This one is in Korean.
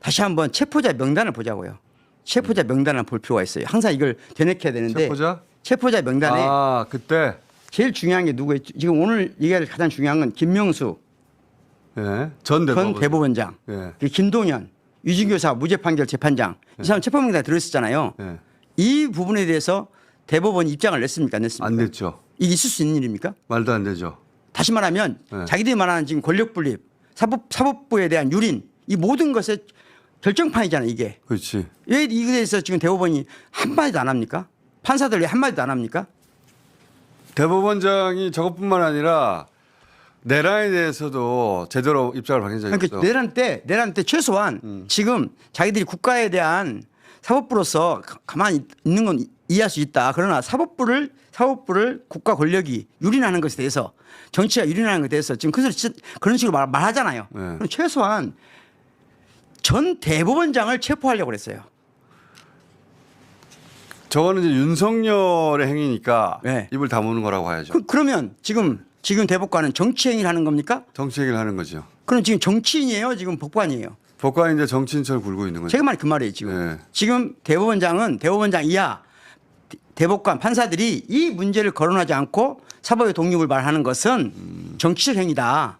다시 한번 체포자 명단을 보자고요. 체포자 명단을 볼 필요가 있어요. 항상 이걸 되뇌켜야 되는데 체포자? 체포자 명단에 아 그때 제일 중요한 게 누구였죠? 지금 오늘 얘기할 가장 중요한 건 김명수 예. 전 대법원. 전 대법원장, 예. 그리고 김동연 유진교사 무죄 판결 재판장 이 사람 체포 명단에 들어있었잖아요. 예. 이 부분에 대해서 대법원이 입장을 냈습니까? 안 냈습니까? 안 됐죠. 이게 있을 수 있는 일입니까? 말도 안 되죠. 다시 말하면 네. 자기들이 말하는 지금 권력 분립, 사법 사법부에 대한 유린 이 모든 것의 결정판이잖아요. 이게 그렇지. 왜 이거에 대해서 지금 대법원이 한 마디도 안 합니까? 판사들 왜 한 마디도 안 합니까? 대법원장이 저것뿐만 아니라 내란에 대해서도 제대로 입장을 밝힌 적이 그러니까 없어. 내란 때 내란 때 최소한 음. 지금 자기들이 국가에 대한 사법부로서 가- 가만히 있는 건 이해할 수 있다. 그러나 사법부를 사법부를 국가 권력이 유린하는 것에 대해서 정치가 유린하는 것에 대해서 지금 그 그런 식으로 말, 말하잖아요. 네. 그럼 최소한 전 대법원장을 체포하려고 그랬어요. 저거는 이제 윤석열의 행위니까 네. 입을 다무는 거라고 봐야죠. 그, 그러면 지금 지금 대법관은 정치 행위를 하는 겁니까? 정치 얘기를 하는 거죠. 그럼 지금 정치인이에요, 지금 법관이에요. 법관인데 정치인처럼 굴고 있는 거죠. 제가 말이 그 말이에요 지금. 네. 지금 대법원장은 대법원장 이하 대- 대법관 판사들이 이 문제를 거론하지 않고 사법의 독립을 말하는 것은 정치적 행위다.